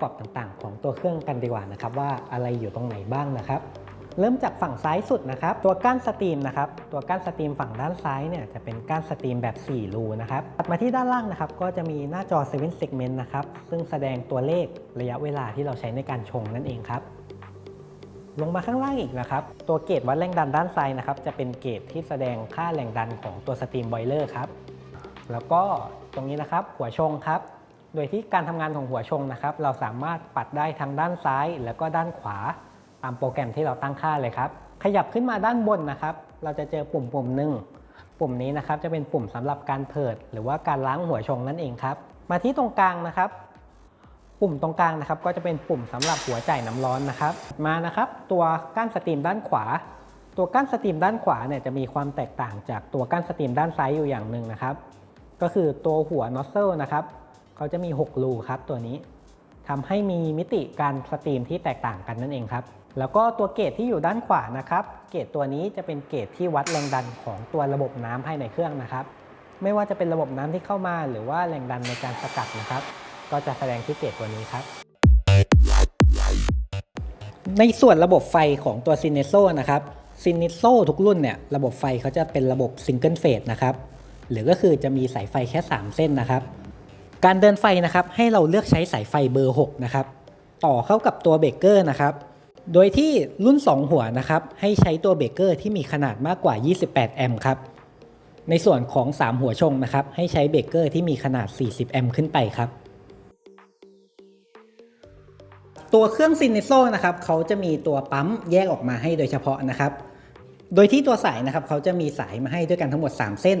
ประกอบต่างๆ ของตัวเครื่องกันดีกว่านะครับว่าอะไรอยู่ตรงไหนบ้างนะครับเริ่มจากฝั่งซ้ายสุดนะครับ ตัวก้านสตรีมนะครับ ตัวก้านสตรีมฝั่งด้านซ้ายเนี่ยจะเป็นก้านสตรีมแบบ 4 รูนะครับถัดมาที่ด้านล่างนะครับ ก็จะมีหน้าจอ7 segment นะครับ ซึ่งแสดงตัวเลขระยะเวลาที่เราใช้ในการชงนั่นเองครับ ลงมาข้างล่างอีกนะครับ ตัวเกจวัดแรงดันด้านซ้ายนะครับ จะเป็นเกจที่แสดงค่าแรงดันของตัวสตรีมบอยเลอร์ครับ แล้วก็ตรงนี้นะครับหัวชงครับ โดยที่การทำงานของหัวชงนะครับ เราสามารถปัดได้ทั้งด้านซ้าย แล้วก็ด้านขวา ตามโปรแกรมที่เราตั้งค่าเลยครับ ขยับขึ้นมาด้านบนนะครับ เราจะเจอปุ่มปุ่มหนึ่งปุ่มนี้นะครับจะเป็นปุ่มสำหรับการเพิด หรือว่าการล้างหัวชงนั่นเองครับ มาที่ตรงกลางนะครับ ปุ่มตรงกลางนะครับ ก็จะเป็นปุ่มสำหรับหัวจ่ายน้ำร้อนนะครับ มานะครับ ตัวก้านสตรีมด้านขวา ตัวก้านสตรีมด้านขวาเนี่ยจะมีความแตกต่างจากตัวก้านสตรีมด้านซ้ายอยู่อย่างหนึ่งนะครับ ก็คือตัวหัวนอสเซลนะครับ เขาจะมี 6 รูครับตัวนี้ทำให้มีมิติการสตรีมที่แตกต่างกันนั่นเองครับ แล้วก็ตัวเกจที่อยู่ด้านขวานะครับ เกจตัวนี้จะเป็นเกจที่วัดแรงดันของตัวระบบน้ำภายในเครื่องนะครับ ไม่ว่าจะเป็นระบบน้ำที่เข้ามา หรือว่าแรงดันในการสกัดนะครับ ก็จะแสดงที่เกจตัวนี้ครับ ในส่วนระบบไฟของตัวซินเนโซนะครับซินเนโซทุกรุ่นเนี่ยระบบไฟเขาจะเป็นระบบซิงเกิลเฟสนะครับหรือก็คือจะมีสายไฟแค่ 3 เส้นนะครับ การเดินไฟนะครับให้เราเลือกใช้สายไฟเบอร์6นะครับต่อเข้ากับตัวเบรกเกอร์นะครับโดยที่รุ่น 2 หัวนะครับให้ใช้ตัวเบรกเกอร์ที่มีขนาดมากกว่า 28 แอมป์ครับในส่วนของ 3 หัวชงนะครับให้ใช้เบรกเกอร์ที่มีขนาด 40 แอมป์ขึ้นไปครับตัวเครื่องซินเนโซนะครับเขาจะมีตัวปั๊มแยกออกมาให้โดยเฉพาะนะครับ โดยที่ตัวสายนะครับเขาจะมีสายมาให้ด้วยกันทั้งหมด 3 เส้น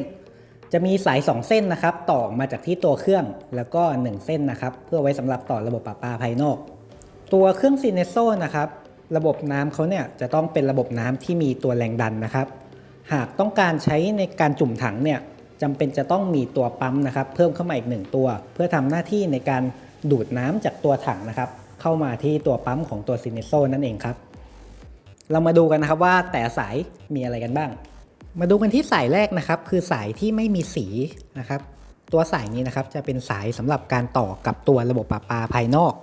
จะมีสาย 2 เส้นนะครับ ต่อมาจากที่ตัวเครื่องแล้วก็ 1 เส้นนะครับ เพื่อไว้สำหรับต่อระบบปะปาภายนอก ตัวเครื่องซินเนโซนะครับ ระบบน้ำเขาเนี่ยจะต้องเป็นระบบน้ำที่มีตัวแรงดันนะครับ หากต้องการใช้ในการจุ่มถังเนี่ยจำเป็นจะต้องมีตัวปั๊มนะครับ เพิ่มเข้ามาอีกหนึ่งตัว เพื่อทำหน้าที่ในการดูดน้ำจากตัวถังนะครับ เข้ามาที่ตัวปั๊มของตัวซินเนโซนั่นเองครับ เรามาดูกันนะครับว่าแต่สายมีอะไรกันบ้าง มาดูกันที่สายแรกนะครับ คือสายที่ไม่มีสีนะครับ ตัวสายนี้นะครับจะเป็นสายสำหรับการต่อกับตัวระบบประปาภายนอก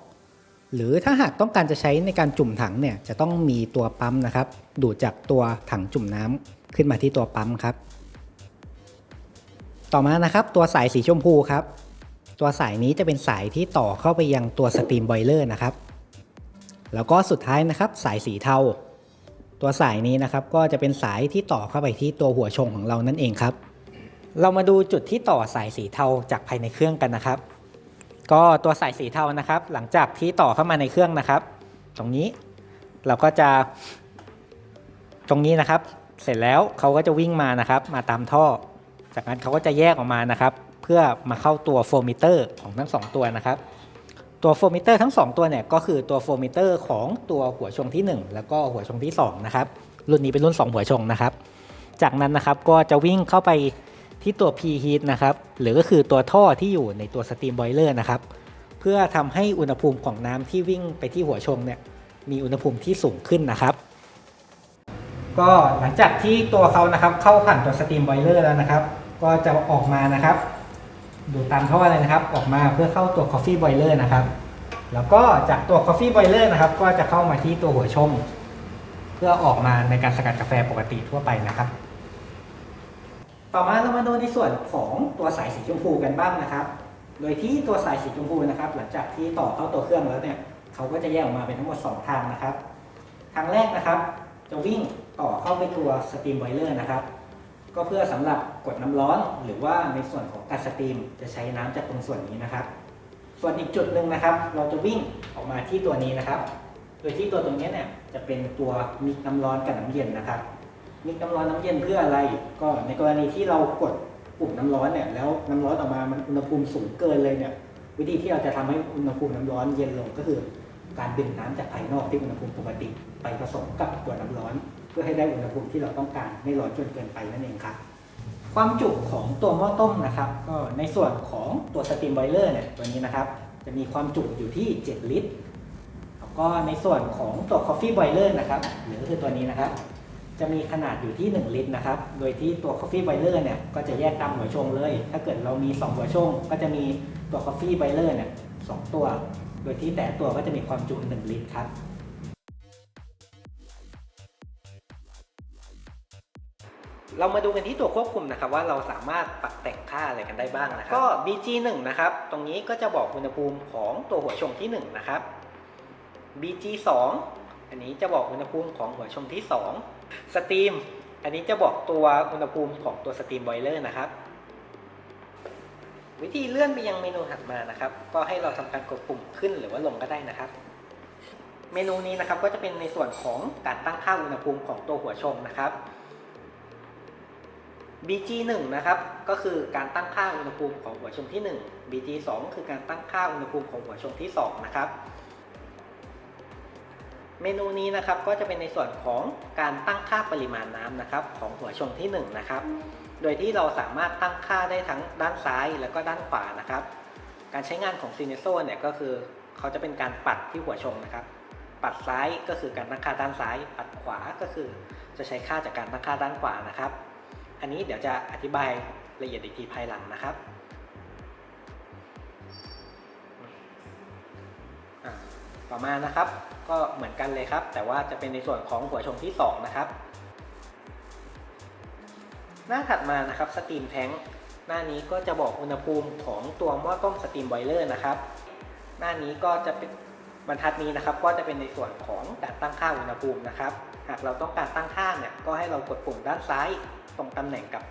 หรือถ้าหากต้องการจะใช้ในการจุ่มถังเนี่ยจะต้องมีตัวปั๊มนะครับ ดูดจากตัวถังจุ่มน้ำขึ้นมาที่ตัวปั๊มครับ ต่อมานะครับ ตัวสายสีชมพูครับ ตัวสายนี้จะเป็นสายที่ต่อเข้าไปยังตัวสตรีมบอยเลอร์นะครับ แล้วก็สุดท้ายนะครับ สายสีเทา ตัวสายนี้นะครับก็จะเป็นสายที่ต่อเข้าไปที่ตัวหัวชงของเรานั่นเองครับ เรามาดูจุดที่ต่อสายสีเทาจากภายในเครื่องกันนะครับ ก็ตัวสายสีเทานะครับ หลังจากที่ต่อเข้ามาในเครื่องนะครับ ตรงนี้เราก็จะ ตรงนี้นะครับ เสร็จแล้วเขาก็จะวิ่งมานะครับ มาตามท่อ จากนั้นเขาก็จะแยกออกมานะครับ เพื่อมาเข้าตัวโฟมิเตอร์ของทั้งสองตัวนะครับ ตัวโฟมิเตอร์ทั้ง 2 ตัวเนี่ยก็คือตัวโฟมิเตอร์ของตัวหัวชงที่ 1 แล้วก็หัวชงที่2นะครับรุ่นนี้เป็นรุ่น 2 หัวชงนะครับ จากนั้นนะครับก็จะวิ่งเข้าไปที่ตัว P heat นะครับหรือก็คือตัวท่อที่อยู่ในตัวสตรีมบอยเลอร์นะครับเพื่อทำให้อุณหภูมิของน้ำที่วิ่งไปที่หัวชงเนี่ยมีอุณหภูมิที่สูงขึ้นนะครับ ก็หลังจากที่ตัวเขานะครับเข้าผ่านตัวสตรีมบอยเลอร์แล้วนะครับ ก็จะออกมานะครับ ดูตามท่อเลยนะครับ ออกมาเพื่อเข้าตัว Coffee Boiler นะครับ แล้วก็จากตัว Coffee Boiler นะครับ ก็จะเข้ามาที่ตัวหัวชงเพื่อออกมาในการสกัดกาแฟปกติทั่วไปนะครับ ต่อมาเรามาดูในส่วนของตัวสายสีชมพูกันบ้างนะครับ โดยที่ตัวสายสีชมพูนะครับ หลังจากที่ต่อเข้าตัวเครื่องแล้วเนี่ยเขาก็จะแยกออกมาเป็นทั้งหมด 2 ทางนะครับ ทางแรกนะครับ จะวิ่งต่อเข้าไปตัวสตรีมบอยเลอร์นะครับ ก็เพื่อสำหรับ กดน้ำร้อน หรือว่าในส่วนของการสตรีม จะใช้น้ำจากตรงส่วนนี้นะครับ ส่วนอีกจุดหนึ่งนะครับ เราจะวิ่งออกมาที่ตัวนี้นะครับ โดยที่ตัวตรงนี้เนี่ยจะเป็นตัวมิกน้ำร้อนกับน้ำเย็นนะครับมิกน้ำร้อนน้ำเย็นเพื่ออะไร ก็ในกรณีที่เรากดปุ่มน้ำร้อนเนี่ยแล้วน้ำร้อนออกมามันอุณหภูมิสูงเกินเลยเนี่ยวิธีที่เราจะทำให้อุณหภูมิน้ำร้อนเย็นลงก็คือ การดึงน้ำจากภายนอกที่อุณหภูมิปกติ ไปผสมกับตัวน้ำร้อน เพื่อให้ได้อุณหภูมิที่เราต้องการไม่ร้อนจนเกินไปนั่นเองครับ ความจุของตัวหม้อต้มนะครับก็ในส่วนของตัวสตรีมบอยเลอร์เนี่ยตัวนี้นะครับ จะมีความจุอยู่ที่ 7 ลิตร แล้วก็ในส่วนของตัว Coffee Boiler นะครับหรือก็คือตัวนี้นะครับ จะมีขนาดอยู่ที่ 1 ลิตรนะครับ โดยที่ตัว Coffee Boiler เนี่ยก็จะแยกตามหัวชงเลย ถ้าเกิดเรามี 2 หัวชง ก็จะมีตัว Coffee Boiler เนี่ยสองตัว โดยที่แต่ตัวก็จะมีความจุ 1 ลิตรครับ เรามาดูกันที่ตัวควบคุมนะครับว่าเราสามารถปรับแต่งค่าอะไรกันได้บ้างนะครับก็ BG1 นะครับตรงนี้ก็จะบอกอุณหภูมิของตัวหัวชงที่1นะครับ BG2 อันนี้จะบอกอุณหภูมิของหัวชงที่2สตรีมอันนี้จะบอกตัวอุณหภูมิของตัวสตรีมบอยเลอร์นะครับวิธีเลื่อนไปยังเมนูถัดมานะครับ ก็ให้เราทำการกดปุ่มขึ้นหรือว่าลงก็ได้นะครับ เมนูนี้นะครับก็จะเป็นในส่วนของการตั้งค่าอุณหภูมิของตัวหัวชงนะครับ BG1 นะครับก็คือการตั้งค่าอุณหภูมิของหัวชงที่ 1 BG2 คือการตั้งค่าอุณหภูมิของหัวชงที่ 2 นะครับ เมนูนี้นะครับก็จะเป็นในส่วนของการตั้งค่าปริมาณน้ำนะครับของหัวชงที่ 1 นะครับ โดยที่เราสามารถตั้งค่าได้ทั้งด้านซ้ายแล้วก็ด้านขวานะครับ การใช้งานของซีเนโซเนี่ยก็คือเขาจะเป็นการปัดที่หัวชงนะครับ ปัดซ้ายก็คือการตั้งค่าด้านซ้าย ปัดขวาก็คือ จะใช้ค่าจากการตั้งค่าด้านขวานะครับ อันนี้เดี๋ยวจะอธิบายละเอียดอีกทีภายหลังนะครับต่อมานะครับ ก็เหมือนกันเลยครับ แต่ว่าจะเป็นในส่วนของหัวชงที่ 2 นะครับ หน้าถัดมานะครับสตรีมแท้งหน้านี้ก็จะบอกอุณหภูมิของตัวหม้อต้มสตรีมบอยเลอร์นะครับ หน้านี้ก็จะเป็นบรรทัดนี้นะครับ ก็จะเป็นในส่วนของการตั้งค่าอุณหภูมินะครับ หากเราต้องการตั้งค่าเนี่ยก็ให้เรากดปุ่มด้านซ้าย ตรงตำแหน่งกับ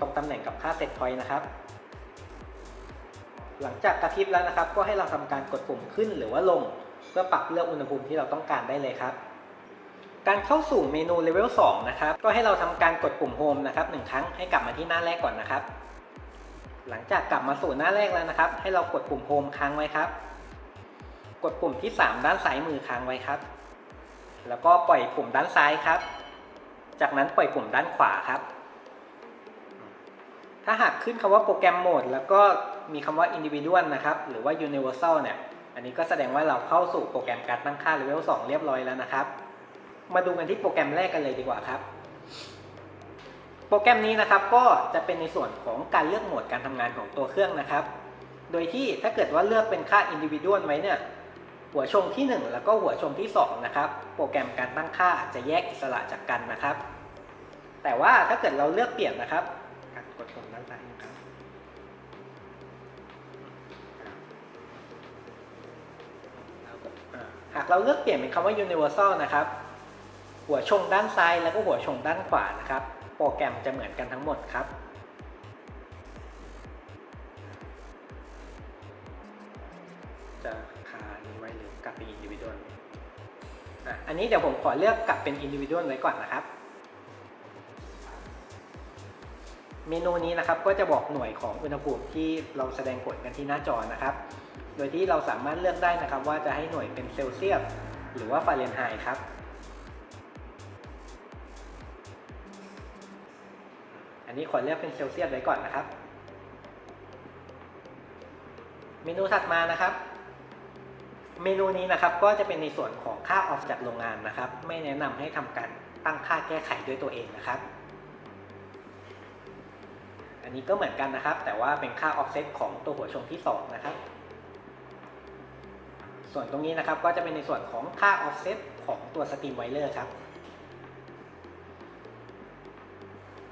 ตรงตำแหน่งกับค่าเซตพอยต์นะครับ หลังจากกระพริบแล้วนะครับ ก็ให้เราทำการกดปุ่มขึ้นหรือว่าลง เพื่อปรับเลือกอุณหภูมิที่เราต้องการได้เลยครับ การเข้าสู่เมนูเลเวล2นะครับ ก็ให้เราทำการกดปุ่มโฮมนะครับหนึ่งครั้งให้กลับมาที่หน้าแรกก่อนนะครับ หลังจากกลับมาสู่หน้าแรกแล้วนะครับ ให้เรากดปุ่มโฮมค้างไว้ครับ กดปุ่มที่ 3 ด้านซ้ายมือค้างไว้ครับแล้วก็ปล่อยปุ่มด้านซ้ายครับ จากนั้นปล่อยปุ่มด้านขวาครับ ถ้าหากขึ้นคำว่าโปรแกรมโหมดแล้วก็มีคำว่า individual นะครับ หรือว่า universal เนี่ย อันนี้ก็แสดงว่าเราเข้าสู่โปรแกรมการตั้งค่าเลเวล2เรียบร้อยแล้วนะครับ มาดูกันที่โปรแกรมแรกกันเลยดีกว่าครับ โปรแกรมนี้นะครับก็จะเป็นในส่วนของการเลือกโหมดการทำงานของตัวเครื่องนะครับ โดยที่ถ้าเกิดว่าเลือกเป็นค่า individual ไว้เนี่ย หัวชงที่ 1 แล้วก็หัวชงที่ 2 นะครับ โปรแกรมการตั้งค่าจะแยกอิสระจากกันนะครับ แต่ว่าถ้าเกิดเราเลือกเปลี่ยนนะครับกดปุ่มด้านซ้ายนะครับหากเราเลือกเปลี่ยนเป็นคำว่า universal นะครับ หัวชงด้านซ้ายแล้วก็หัวชงด้านขวานะครับ โปรแกรมจะเหมือนกันทั้งหมดครับ อันนี้เดี๋ยวผมขอเลือกกลับเป็น individual ไว้ก่อนนะครับ เมนูนี้นะครับก็จะบอกหน่วยของอุณหภูมิที่เราแสดงผลกันที่หน้าจอนะครับ โดยที่เราสามารถเลือกได้นะครับ ว่าจะให้หน่วยเป็นเซลเซียสหรือว่าฟาเรนไฮต์ครับ อันนี้ขอเลือกเป็นเซลเซียสไว้ก่อนนะครับ เมนูถัดมานะครับ เมนูนี้นะครับก็จะเป็นในส่วนของค่าออฟจากโรงงานนะครับ ไม่แนะนำให้ทำการตั้งค่าแก้ไขด้วยตัวเองนะครับ อันนี้ก็เหมือนกันนะครับ แต่ว่าเป็นค่า offset ของตัวหัวชงที่ 2 นะครับ ส่วนตรงนี้นะครับก็จะเป็นในส่วนของค่า offset ของตัว steam boiler ครับ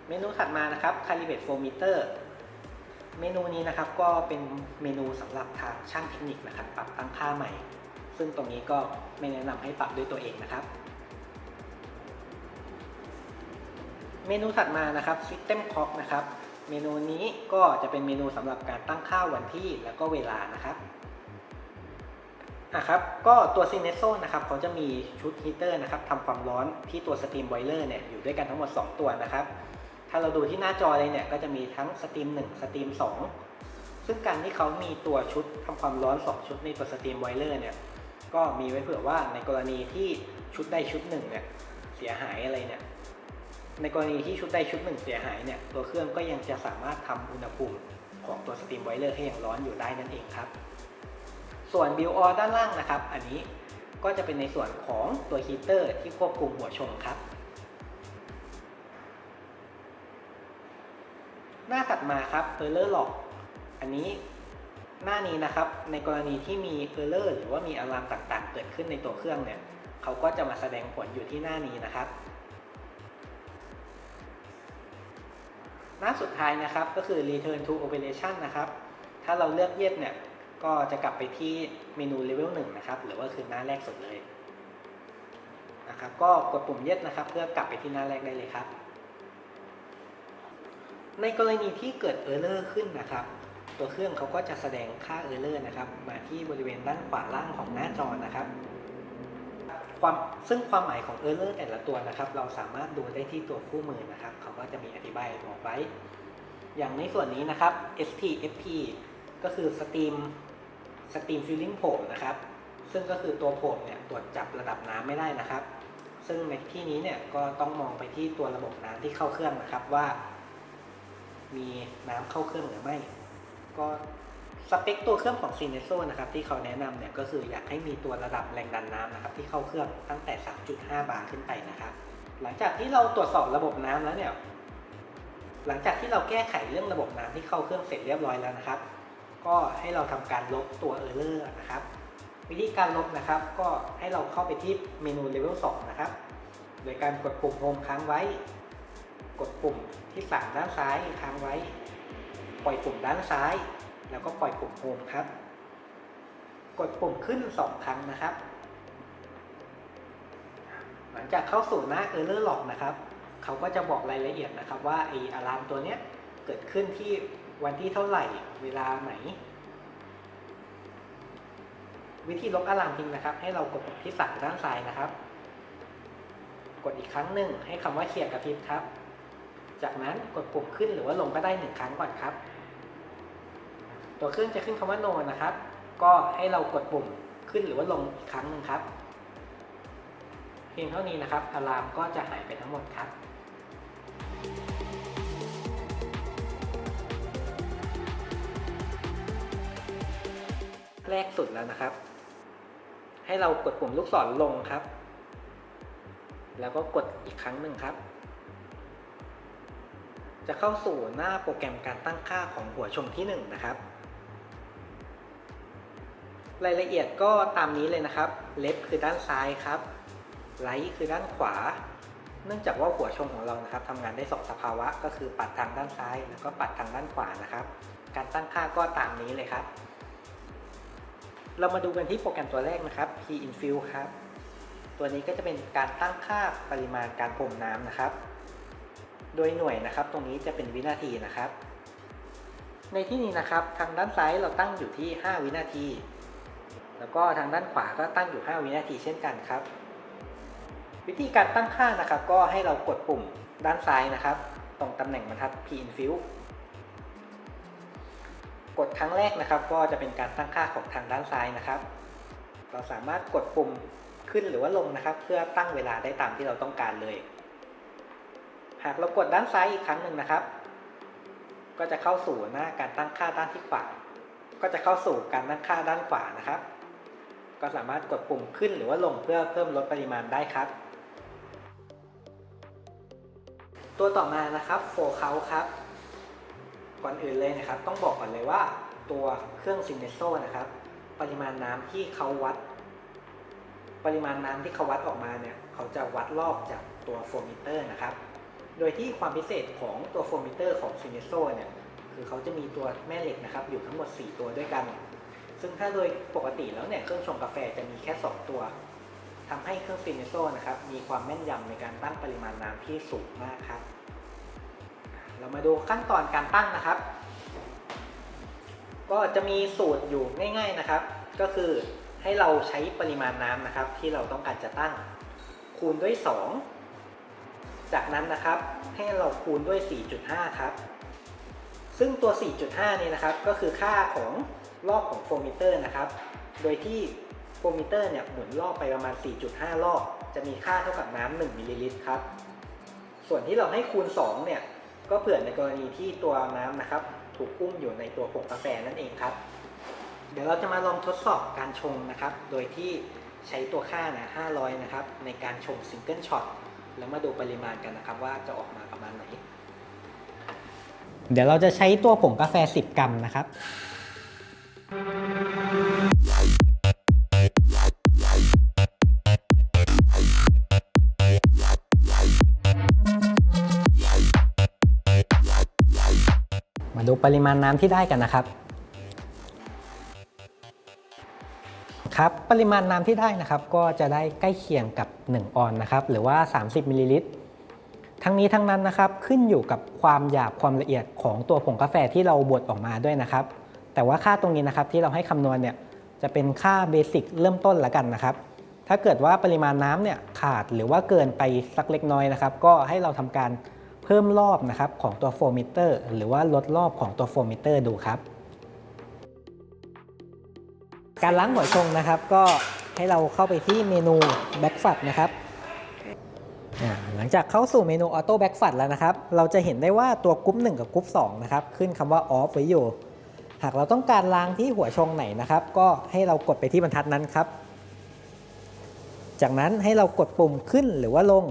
เมนูถัดมานะครับ calibrate flow meter เมนูนี้นะครับก็เป็นเมนูสำหรับทางช่างเทคนิคนะครับ ปรับตั้งค่าใหม่ ซึ่งตรงนี้ก็ไม่แนะนำให้ปรับด้วยตัวเองนะครับ เมนูถัดมานะครับ system clock นะครับ เมนูนี้ก็จะเป็นเมนูสำหรับการตั้งค่าวันที่แล้วก็เวลานะครับอะครับก็ตัว c i n e s o นะครับเขาจะมีชุดฮีเตอร์นะครับทำความร้อนที่ตัว Steam Boiler เนี่ยอยู่ด้วยกันทั้งหมด 2 ตัวนะครับ ถ้าเราดูที่หน้าจอเลยเนี่ยก็จะมีทั้ง Steam 1 Steam 2ซึ่งการที่เขามีตัวชุดทำความร้อน 2 ชุดในตัว Steam Boiler เนี่ย ก็มีไว้เผื่อว่าในกรณีที่ชุดใดชุดหนึ่งเนี่ยเสียหายอะไรเนี่ย ในกรณีที่ชุดใดชุดหนึ่งเสียหายเนี่ยตัวเครื่องก็ยังจะสามารถทำอุณหภูมิของตัวสตรีมไวเลอร์ให้ยังร้อนอยู่ได้นั่นเองครับ ส่วนบิลออด้านล่างนะครับ อันนี้ก็จะเป็นในส่วนของตัวฮีเตอร์ที่ควบคุมหัวชงครับ หน้าถัดมาครับ e r r o r log อันนี้ หน้านี้นะครับ ในกรณีที่มี error หรือว่ามีอะลามต่างๆ เกิดขึ้นในตัวเครื่องเนี่ยเขาก็จะมาแสดงผลอยู่ที่หน้านี้นะครับ หน้าสุดท้ายนะครับก็คือ return to operation นะครับ ถ้าเราเลือก yes เนี่ยก็จะกลับไปที่เมนู level 1นะครับ หรือว่าคือหน้าแรกสุดเลยนะครับก็กดปุ่ม yes นะครับ เพื่อกลับไปที่หน้าแรกได้เลยครับ ในกรณีที่เกิด error ขึ้นนะครับ ตัวเครื่องเขาก็จะแสดงค่า error นะครับ มาที่บริเวณด้านขวาล่างของหน้าจอนะครับความซึ่งความหมายของ error แต่ละตัวนะครับ เราสามารถดูได้ที่ตัวคู่มือนะครับ เขาก็จะมีอธิบายบอกไว้ อย่างในส่วนนี้นะครับ STFP ก็คือ Steam Steam Filling Probe นะครับ ซึ่งก็คือตัวโพบเนี่ยตรวจจับระดับน้ำไม่ได้นะครับ ซึ่งในที่นี้เนี่ยก็ต้องมองไปที่ตัวระบบน้ำที่เข้าเครื่องนะครับว่า มีน้ำเข้าเครื่องหรือไม่ ก็สเปคตัวเครื่องของ c i n e s o นะครับที่เขาแนะนำเนี่ยก็คืออยากให้มีตัวระดับแรงดันน้ำนะครับที่เข้าเครื่องตั้งแต่ 3.5 บาร์ขึ้นไปนะครับ หลังจากที่เราตรวจสอบระบบน้ำแล้วเนี่ยหลังจากที่เราแก้ไขเรื่องระบบน้ำที่เข้าเครื่องเสร็จเรียบร้อยแล้วนะครับ ก็ให้เราทำการลบตัว error นะครับ วิธีการลบนะครับ ก็ให้เราเข้าไปที่เมนู level 2 นะครับ โดยการกดปุ่ม home ค้างไว้ กดปุ่มที่สามด้านซ้ายค้างไว้ ปล่อยปุ่มด้านซ้าย แล้วก็ปล่อยปุ่ม home ครับ กดปุ่มขึ้น 2 ครั้งนะครับ หลังจากเข้าสู่หน้า error log นะครับ เขาก็จะบอกรายละเอียดนะครับว่าไออะลามตัวเนี้ยเกิดขึ้นที่วันที่เท่าไหร่เวลาไหน วิธีลบอะลามทิ้งนะครับ ให้เรากดปุ่มที่สามด้านซ้ายนะครับ กดอีกครั้งหนึ่งให้คำว่าเคลียร์กระพริบครับจากนั้นกดปุ่มขึ้นหรือว่าลงก็ได้หนึ่งครั้งก่อนครับ ตัวเครื่องจะขึ้นคำว่า no นะครับ ก็ให้เรากดปุ่มขึ้นหรือว่าลงอีกครั้งหนึ่งครับ เพียงเท่านี้นะครับอะลามก็จะหายไปทั้งหมดครับแรกสุดแล้วนะครับ ให้เรากดปุ่มลูกศรลงครับ แล้วก็กดอีกครั้งหนึ่งครับ จะเข้าสู่หน้าโปรแกรมการตั้งค่าของหัวชมที่1นะครับ รายละเอียดก็ตามนี้เลยนะครับ เล็บคือด้านซ้ายครับไลท์คือด้านขวา เนื่องจากว่าหัวชมของเรานะครับทำงานได้สองสภาวะก็คือปัดทางด้านซ้าย แล้วก็ปัดทางด้านขวานะครับ การตั้งค่าก็ตามนี้เลยครับ เรามาดูกันที่โปรแกรมตัวแรกนะครับ P infill ครับ ตัวนี้ก็จะเป็นการตั้งค่าปริมาณการพรมน้ำนะครับ โดยหน่วยนะครับ ตรงนี้จะเป็นวินาทีนะครับ ในที่นี้นะครับทางด้านซ้ายเราตั้งอยู่ที่ 5 วินาที แล้วก็ทางด้านขวาก็ตั้งอยู่ 5 วินาทีเช่นกันครับ วิธีการตั้งค่านะครับ ก็ให้เรากดปุ่มด้านซ้ายนะครับ ตรงตำแหน่งบรรทัด P infill กดครั้งแรกนะครับ ก็จะเป็นการตั้งค่าของทางด้านซ้ายนะครับ เราสามารถกดปุ่มขึ้นหรือว่าลงนะครับ เพื่อตั้งเวลาได้ตามที่เราต้องการเลย หากเรากดด้านซ้ายอีกครั้งหนึ่งนะครับ ก็จะเข้าสู่หน้าการตั้งค่าด้านที่ขวา ก็จะเข้าสู่การตั้งค่าด้านขวานะครับ ก็สามารถกดปุ่มขึ้นหรือว่าลงเพื่อเพิ่มลดปริมาณได้ครับ ตัวต่อมานะครับโฟเคาครับ ก่อนอื่นเลยนะครับ ต้องบอกก่อนเลยว่าตัวเครื่องซินเนโซนะครับ ปริมาณน้ำที่เขาวัด ปริมาณน้ำที่เขาวัดออกมาเนี่ยเขาจะวัดรอบจากตัวโฟมิเตอร์นะครับ โดยที่ความพิเศษของตัวโฟมิเตอร์ของซินเนโซเนี่ยคือเขาจะมีตัวแม่เหล็กนะครับ อยู่ทั้งหมด 4 ตัวด้วยกัน ซึ่งถ้าโดยปกติแล้วเนี่ยเครื่องชงกาแฟจะมีแค่ 2 ตัวทำให้เครื่องซินเนโซนะครับมีความแม่นยำในการตั้งปริมาณน้ำที่สูงมากครับ เรามาดูขั้นตอนการตั้งนะครับ ก็จะมีสูตรอยู่ง่าย ๆนะครับ ก็คือให้เราใช้ปริมาณน้ำนะครับ ที่เราต้องการจะตั้งคูณด้วย 2 จากนั้นนะครับให้เราคูณด้วย 4.5 ครับ ซึ่งตัว 4.5นี่นะครับก็คือค่าของ รอบของโฟมิเตอร์นะครับ โดยที่โฟมิเตอร์เนี่ยหมุนรอบไปประมาณ 4.5 รอบ จะมีค่าเท่ากับน้ำ1มิลลิลิตรครับ ส่วนที่เราให้คูณ 2 เนี่ย ก็เผื่อในกรณีที่ตัวน้ำนะครับ ถูกอุ้มอยู่ในตัวผงกาแฟนั่นเองครับ เดี๋ยวเราจะมาลองทดสอบการชงนะครับ โดยที่ใช้ตัวค่านะ 500 นะครับ ในการชงซิงเกิลช็อต แล้วมาดูปริมาณกันนะครับ ว่าจะออกมาประมาณไหน เดี๋ยวเราจะใช้ตัวผงกาแฟ 10 กรัมนะครับ มาดูปริมาณน้ำที่ได้กันนะครับ ครับปริมาณน้ำที่ได้นะครับก็จะได้ใกล้เคียงกับ 1 ออนนะครับหรือว่า 30มิลลิลิตรทั้งนี้ทั้งนั้นนะครับขึ้นอยู่กับความหยาบความละเอียดของตัวผงกาแฟที่เราบดออกมาด้วยนะครับ แต่ว่าค่าตรงนี้นะครับที่เราให้คำนวณเนี่ยจะเป็นค่าเบสิกเริ่มต้นละกันนะครับ ถ้าเกิดว่าปริมาณน้ำเนี่ยขาดหรือว่าเกินไปสักเล็กน้อยนะครับ ก็ให้เราทำการเพิ่มรอบนะครับของตัวโฟมิเตอร์หรือว่าลดรอบของตัวโฟมิเตอร์ดูครับ การล้างหัวชงนะครับก็ให้เราเข้าไปที่เมนูแบ็กฟัดนะครับหลังจากเข้าสู่เมนูออโต้แบ็กฟัดแล้วนะครับ เราจะเห็นได้ว่าตัวกรุ๊ป1กับกรุ๊ป2นะครับขึ้นคำว่าออฟไว้อยู่ หากเราต้องการล้างที่หัวชงไหนนะครับ ก็ให้เรากดไปที่บรรทัดนั้นครับ จากนั้นให้เรากดปุ่มขึ้นหรือว่าลง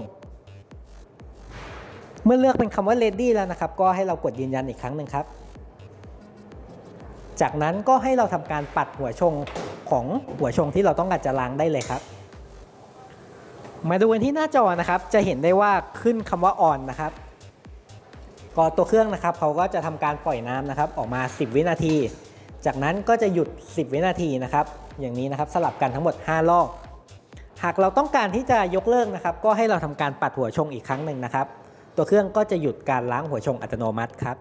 เมื่อเลือกเป็นคำว่า ready แล้วนะครับ ก็ให้เรากดยืนยันอีกครั้งหนึ่งครับ จากนั้นก็ให้เราทำการปัดหัวชงของหัวชงที่เราต้องการจะล้างได้เลยครับ มาดูกันที่หน้าจอนะครับ จะเห็นได้ว่าขึ้นคำว่า on นะครับ ก็ตัวเครื่องนะครับเขาก็จะทำการปล่อยน้ำนะครับออกมา 10 วินาที จากนั้นก็จะหยุด 10 วินาทีนะครับ อย่างนี้นะครับสลับกันทั้งหมด 5 รอบ หากเราต้องการที่จะยกเลิกนะครับ ก็ให้เราทำการปัดหัวชงอีกครั้งหนึ่งนะครับ ตัวเครื่องก็จะหยุดการล้างหัวชงอัตโนมัติครับ